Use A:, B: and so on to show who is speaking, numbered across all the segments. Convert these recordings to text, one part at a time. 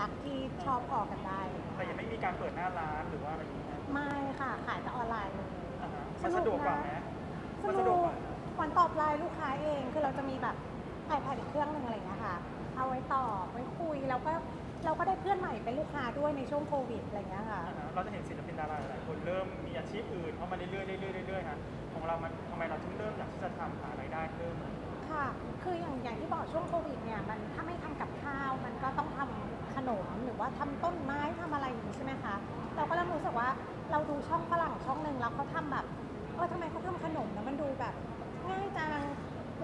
A: รักที่ชอบออกกันได้
B: แต่ยังไม่มีการเปิดหน้าร้านหรือว่าอะไรอย่างเงี้ย
A: ไม่ค่ะ ขายแต่ออนไลน์เลย
B: อ่าฮะมันสะดวกกว่าไหม
A: ส
B: มัน
A: นุ
B: สะดวก
A: ก
B: กว่า
A: วันตอบไลน์ลูกค้าเอง คือเราจะมีแบบ iPad อีกเครื่องหนึ่งอะไรอย่างเงี้ยค่ะ เอาไว้ตอบไว้คุย แล้วก็เราก็ได้เพื่อนใหม่เป็นลูกค้าด้วยในช่วงโควิดอะไรอย่างเงี้ยค่ะ
B: อ่าฮะเราจะเห็นศิลปินดาราหลายๆคนเริ่มมีอาชีพอื่นเข้ามาเรื่อยๆเรื่อยๆเรื่อยๆฮะของเรามันทำไมเราถึงเริ่มอยากที่จะทำหารายได้เพิ่มอะ
A: ค่ะ คืออย่างอย่างที่บอกช่วงโควิดเนี่ย มันถ้าไม่ทำกับข้าว มันก็ต้องทำ ขนมหรือว่าทำต้นไม้ทำอะไรอย่างนี้ใช่ไหมคะ เราก็เริ่มรู้สึกว่าเราดูช่องฝรั่งช่องหนึ่งแล้วเขาทำแบบเออทำไมเขาทำขนมแล้วมันดูแบบง่ายจัง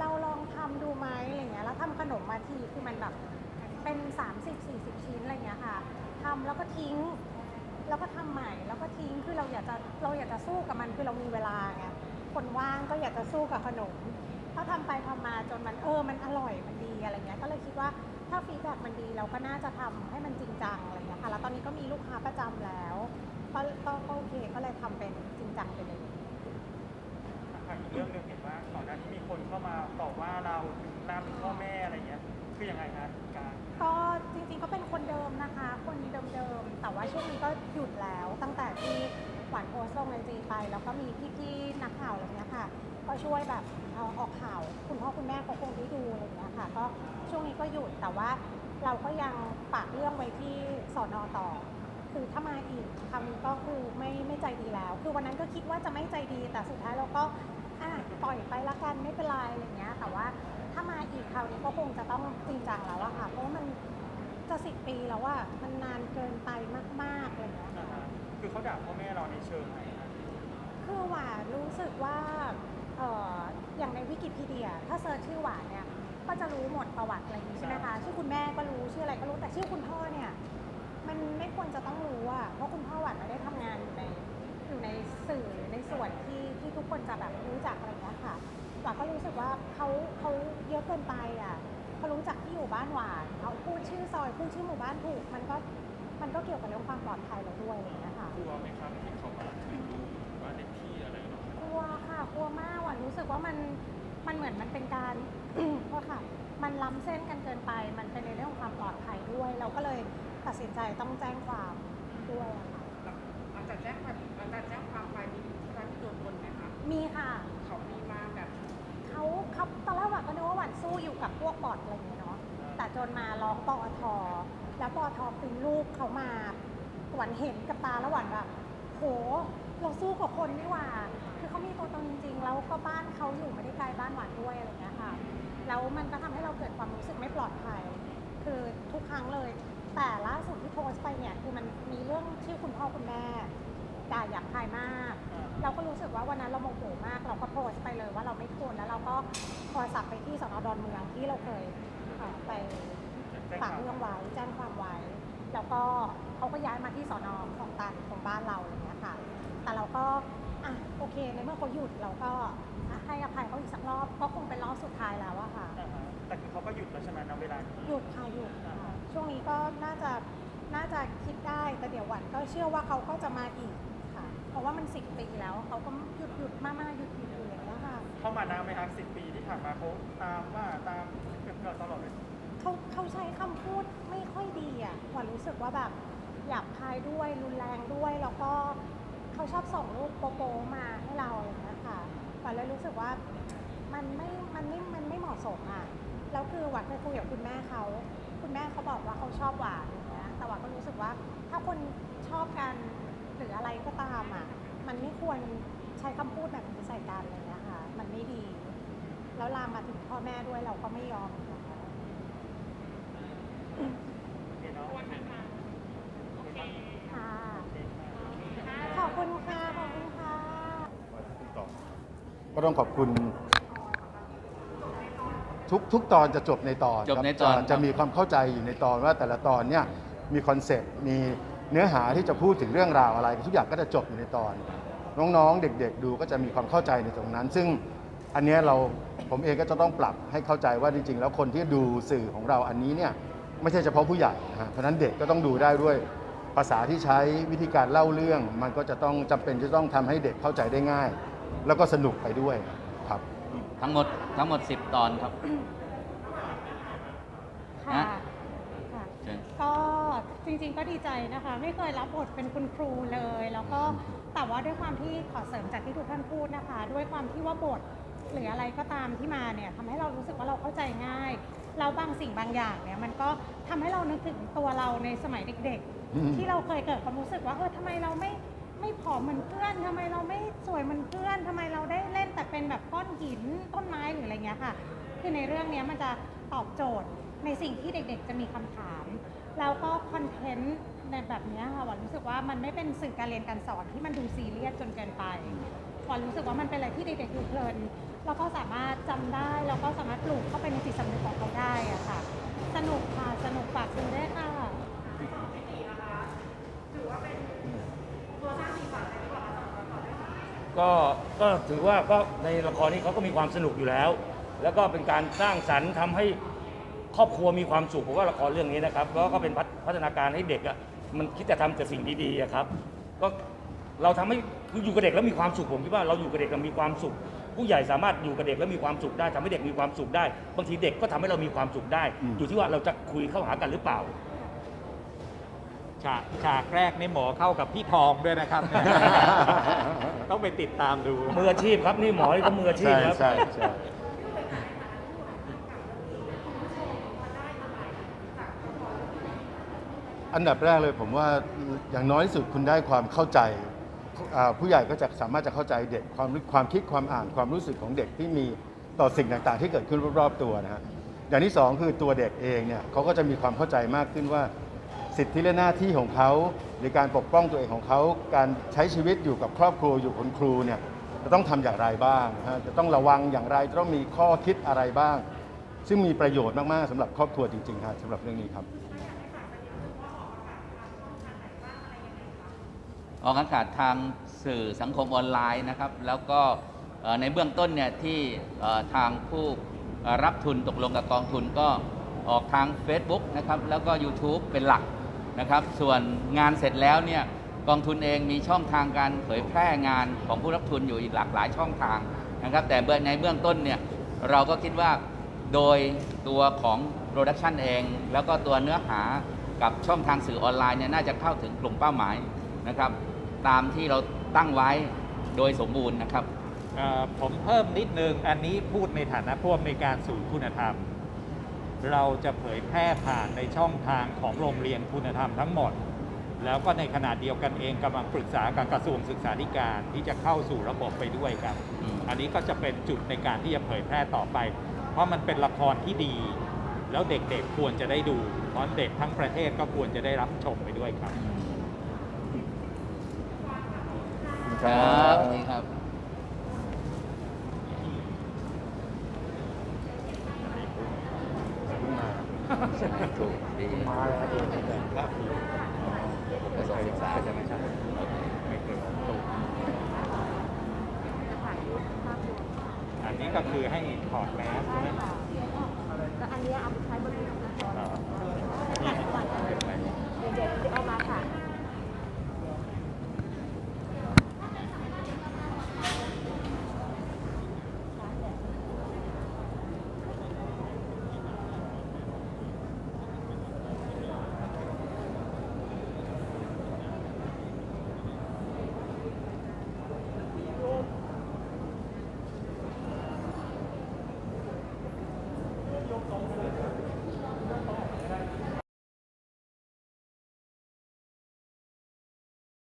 A: เราลองทำดูไหมอะไรเงี้ยแล้วทำขนมมาทีคือมันแบบเป็น 30 40 ชิ้นอะไรเงี้ยค่ะทำแล้วก็ทิ้งแล้วก็ทำใหม่แล้วก็ทิ้งคือเราอยากจะเราอยากจะสู้กับมันคือเรามีเวลาไงคนว่างก็อยากจะสู้กับขนมพอทำไปทำมาจนมันเออมันอร่อยมันดีอะไรเงี้ยก็เลยคิดว่า ถ้าฟีดแบ็กมันดีเราก็น่าจะทำให้มันจริงจังอะไรเงี้ยค่ะแล้วตอนนี้ก็มีลูกค้าประจำแล้วก็ก็ก็โอเคก็เลยทำเป็นจริงจังไปเลย
B: อะอีกเรื่องหนึ่งเห็นว่าก่อนหน้านี้มีคนเข้ามาต่อว่าเราถึงนามถึงพ่อแม่อะไรเงี้ยคือยังไงฮะการ
A: ก็จริงๆก็เป็นคนเดิมนะคะ คนเดิมๆแต่ว่าช่วงนี้ก็หยุดแล้วตั้งแต่ที่หวานโพสต์ลงไอจีไป แล้วก็มีพี่ๆนักข่าวอะไรเงี้ยค่ะ ก็ช่วยแบบเอาออกข่าว คุณพ่อคุณแม่เขาคงได้ดูอะไรเงี้ยค่ะก็ช่วงนี้ก็หยุดแต่ว่าเราก็ยังฝากเรื่องไว้ที่สอนอต่อ คือถ้ามาอีกคำนี้ก็คือไม่ไม่ใจดีแล้ว คือวันนั้นก็คิดว่าจะไม่ใจดีแต่สุดท้ายเราก็อะปล่อยไปละกันไม่เป็นไรอะไรเงี้ย แต่ว่าถ้ามาอีกคราวนี้ก็คงจะต้องจริงจังแล้วอะค่ะ เพราะว่ามันจะสิบปีแล้วว่ามันนานเกินไปมากๆอะไรเงี้ย
B: อ่าฮะคือเขาด่าพ่อแม่เราในเชิงไหนฮะ
A: คือหวานรู้สึกว่า เอ่ออย่างในวิกิพีเดีย ถ้าเซิร์ชชื่อหวานเนี่ยก็จะรู้หมดประวัติอะไรอย่างนี้ใช่ไหมคะชื่อคุณแม่ก็รู้ชื่ออะไรก็รู้แต่ชื่อคุณพ่อเนี่ยมันไม่ควรจะต้องรู้อะเพราะคุณพ่อหวานไม่ได้ทำงานอยู่ในอยู่ในสื่อหรือในส่วนที่ที่ทุกคนจะแบบรู้จักอะไรอย่างเงี้ยค่ะหวานก็รู้สึกว่าเขาเขาเยอะเกินไปอะเขารู้จักที่อยู่บ้านหวานเขาพูดชื่อซอยพูดชื่อหมู่บ้านถูก มันก็มันก็เกี่ยวกับเรื่องความปลอดภัยเราด้วยอะไรอย่างเงี้ยค่ะ
C: กลัวไหมครับที่เขามาถือรูปหรือว่าในที่อะไรเนาะ
A: ก ลัวค่ะกลัวมากหวานรู้สึกว่ามันมันเหมือนมันเป็นการ โทษค่ะ มันล้ำเส้นกันเกินไป มันเป็นในเรื่องของความปลอดภัยด้วย เราก็เลยตัดสินใจต้องแจ้งความด้วยอะค่ะ
D: หลังจากแจ้งความหลังจากแจ้งความไปมีการโดนคนไหมคะ
A: มีค่ะ
D: เขามีมาแบบ
A: เขาเขาตอนแรกหวานก็นึกว่าหวานสู้อยู่กับพวกบอทอะไรอย่างเงี้ยเนาะแต่จนมาร้องปอทแล้วปอทปริ้นรูปเขามาหวานเห็นกับตาแล้วหวานแบบ โห เราสู้กับคนนี่หว่า คือเขามีตัวตนจริง ๆ แล้วก็บ้านเขาอยู่ไม่ได้ไกลบ้านหวานด้วยอะไรเงี้ยค่ะ แล้วมันก็ทำให้เราเกิดความรู้สึกไม่ปลอดภัย คือทุกครั้งเลย แต่ล่าสุดที่โพสต์ไปเนี่ยคือมันมีเรื่องที่คุณพ่อคุณแม่ด่าหยาบคายมาก เราก็รู้สึกว่าวันนั้นเราโมโหมาก เราก็โพสต์ไปเลยว่าเราไม่ทนแล้วเราก็โทรศัพท์ไปที่สนดอนเมืองที่เราเคยเอ่อไป
B: แจ้ง
A: ฝาก
B: ข่าว
A: เรื่องไว้แจ้งความไว้ แล้วก็เขาก็ย้ายมาที่สอนอของตันตรงบ้านเราอะไรเงี้ยค่ะ แต่เราก็อะโอเคในเมื่อเขาหยุดเราก็อะให้อภัยเขาอีกสักรอบก็คงเป็นรอบสุดท้ายแล้วอะค่ะ
B: อ่าฮะแต่คือเขาก็หยุดแล้วใช่ไหมณเวลานี้
A: หยุดค่ะหยุดค่ะช่วงนี้ก็น่าจะน่าจะคิดได้แต่เดี๋ยวหวันก็เชื่อว่าเขาก็จะมาอีกค่ะ เพราะว่ามันสิบปีแล้วเขาก็หยุดหยุดมามาหยุดหยุดอยู่อย่างเงี้ยค่ะ
B: เข้ามานานไหมครับสิบปีที่ผ่านมาเขาตามว่าตามเกือบตลอดเลย
A: เขาเขาใช้คำพูดไม่ค่อยดีอะหวานรู้สึกว่าแบบหยาบคายด้วยรุนแรงด้วยแล้วก็เขาชอบส่งรูปโป๊ะๆมาให้เราอย่างเงี้ยค่ะหวานเลยรู้สึกว่ามันไม่มันไม่มันไม่เหมาะสมอะแล้วคือหวานเคยคุยกับคุณแม่เขาคุณแม่เขาบอกว่าเขาชอบหวานอย่างเงี้ยแต่หวานก็รู้สึกว่าถ้าคนชอบกันหรืออะไรก็ตามอะมันไม่ควรใช้คำพูดแบบนี้ใส่กันเงี้ยค่ะมันไม่ดี แล้วลามมาถึงพ่อแม่ด้วยเราก็ไม่ยอมเหมือนกัน
B: โอเคเนาะ
C: โอเค
A: ค่ะ
B: โอเคค่ะ
A: ขอบคุณค่ะ ขอบคุณค่ะ
E: ก็ต้องขอบคุณทุกทุกตอนจะจบในตอน
C: จบใน
E: ครับ
C: ตอน
E: จะจะมีความเข้าใจอยู่ในตอนว่าแต่ละตอนเนี่ยมีคอนเซ็ปต์มีเนื้อหาที่จะพูดถึงเรื่องราวอะไร ทุกอย่างก็จะจบอยู่ในตอน น้องๆ เด็กๆ ดูก็จะมีความเข้าใจในตรงนั้น ซึ่งอันเนี้ยเราผมเองก็จะต้องปรับให้เข้าใจว่าจริงๆ แล้วคนที่ดูสื่อของเราอันนี้เนี่ยไม่ใช่เฉพาะผู้ใหญ่นะฮะเพราะฉะนั้นเด็กก็ต้องดูได้ด้วยภาษาที่ใช้วิธีการเล่าเรื่อง มันก็จะต้องจำเป็นจะต้องทำให้เด็กเข้าใจได้ง่าย แล้วก็สนุกไปด้วยครับ
C: ทั้งหมดทั้งหมด 10 ตอนครับ
A: ค่ะ
C: นะ
A: ค่ะ
C: เชิญ
A: ก็จริงๆก็ดีใจนะคะ ไม่เคยรับบทเป็นคุณครูเลย แล้วก็แต่ว่าด้วยความที่ขอเสริมจากที่ทุกท่านพูดนะคะ ด้วยความที่ว่าบทหรืออะไรก็ตามที่มาเนี่ยทำให้เรารู้สึกว่าเราเข้าใจง่ายแล้วบางสิ่งบางอย่างเนี่ยมันก็ทำให้เรานึกถึงตัวเราในสมัยเด็ก
E: อืม
A: ๆ ที่เราเคยเกิดความรู้สึกว่าเออทำไมเราไม่ ไม่ผอมเหมือนเพื่อนทำไมเราไม่สวยเหมือนเพื่อนทำไมเราได้เล่นแต่เป็นแบบก้อนหินต้นไม้หรืออะไรเงี้ยค่ะ คือในเรื่องเนี้ยมันจะตอบโจทย์ในสิ่งที่เด็ก ๆ จะมีคำถาม แล้วก็คอนเทนต์ในแบบเนี้ยค่ะหวันรู้สึกว่ามันไม่เป็นสื่อการเรียนการสอนที่มันดูซีเรียสจนเกินไปหวันรู้สึกว่ามันเป็นอะไรที่เด็กๆดูเพลินแล้วก็สามารถจำได้แล้วก็สามารถปลูกเข้าไปในจิตสำนึกของเขาได้อะค่ะ สนุกค่ะสนุกฝากดูได้วยค่ะ
F: ก็ก็ถือว่าก็ในละครนี้เขาก็มีความสนุกอยู่แล้ว แล้วก็เป็นการสร้างสรรค์ทำให้ครอบครัวมีความสุขผมว่าละครเรื่องนี้นะครับแล้วก็เป็นพัฒพัฒนาการให้เด็กอะมันคิดจะทำแต่สิ่งดีๆอะครับ ก็เราทำให้คืออยู่กับเด็กแล้วมีความสุขผมคิดว่าเราอยู่กับเด็กแล้วมีความสุข ผู้ใหญ่สามารถอยู่กับเด็กแล้วมีความสุขได้ทำให้เด็กมีความสุขได้ บางทีเด็กก็ทำให้เรามีความสุขได้
E: อ
F: ยู่ที่ว่าเราจะคุยเข้าหากันหรือเปล่า
G: ฉากฉากแรกนี่หมอเข้ากับพี่ทองด้วยนะครับ ต้องไปติดตามดู
F: มืออาชีพครับนี่หมอนี่ก็มืออาชีพ
E: ใช่
F: ครับ
E: ใช่ใช่อันดับแรกเลยผมว่าอย่างน้อยที่สุดคุณได้ความเข้าใจอ่าผู้ใหญ่ก็จะสามารถจะเข้าใจเด็กความรู้ความคิดความอ่านความรู้สึกของเด็กที่มีต่อสิ่งต่างๆ ที่เกิดขึ้นรอบๆตัวนะฮะอย่างที่สองคือตัวเด็กเองเนี่ยเขาก็จะมีความเข้าใจมากขึ้นว่า สิทธิและหน้าที่ของเขาในการปกป้องตัวเองของเขา การใช้ชีวิตอยู่กับครอบครัวอยู่กับคุณครูเนี่ยจะต้องทำอย่างไรบ้างฮะจะต้องระวังอย่างไรจะต้องมีข้อคิดอะไรบ้าง ซึ่งมีประโยชน์มาก ๆสำหรับครอบครัวจริงๆครับสำหรับเรื่องนี้ครับ
H: ออกอากาศทางสื่อสังคมออนไลน์นะครับ แล้วก็ในเบื้องต้นเนี่ยที่ทางผู้รับทุนตกลงกับกองทุนก็ออกทาง Facebook นะครับ แล้วก็ YouTube เป็นหลัก นะครับ ส่วนงานเสร็จแล้วเนี่ยกองทุนเองมีช่องทางการเผยแพร่งานของผู้รับทุนอยู่อีกหลากหลายช่องทางนะครับ แต่เบื้องในเบื้องต้นเนี่ยเราก็คิดว่าโดยตัวของโปรดักชันเอง แล้วก็ตัวเนื้อหากับช่องทางสื่อออนไลน์เนี่ยน่าจะเข้าถึงกลุ่มเป้าหมายนะครับ ตามที่เราตั้งไว้โดยสมบูรณ์นะครับ
G: เอ่อผมเพิ่มนิดนึง อันนี้พูดในฐานะผู้อำนวยการศูนย์คุณธรรม เราจะเผยแพร่ผ่านในช่องทางของโรงเรียนคุณธรรมทั้งหมด แล้วก็ในขณะเดียวกันเองกำลังปรึกษากับกระทรวงศึกษาธิการที่จะเข้าสู่ระบบไปด้วยครับ
H: อืม
G: อันนี้ก็จะเป็นจุดในการที่จะเผยแพร่ต่อไป เพราะมันเป็นละครที่ดี แล้วเด็กๆควรจะได้ดูเพราะเด็กทั้งประเทศก็ควรจะได้รับชมไปด้วยครับ
H: ครับ นี่ครับ ถูกดีกระทรวงศึกษาใช่ไหมครับ
G: อันนี้ก็คือให้ถอดแมสใช่ไหม
A: แล้วอันนี้เอาไปใช้บน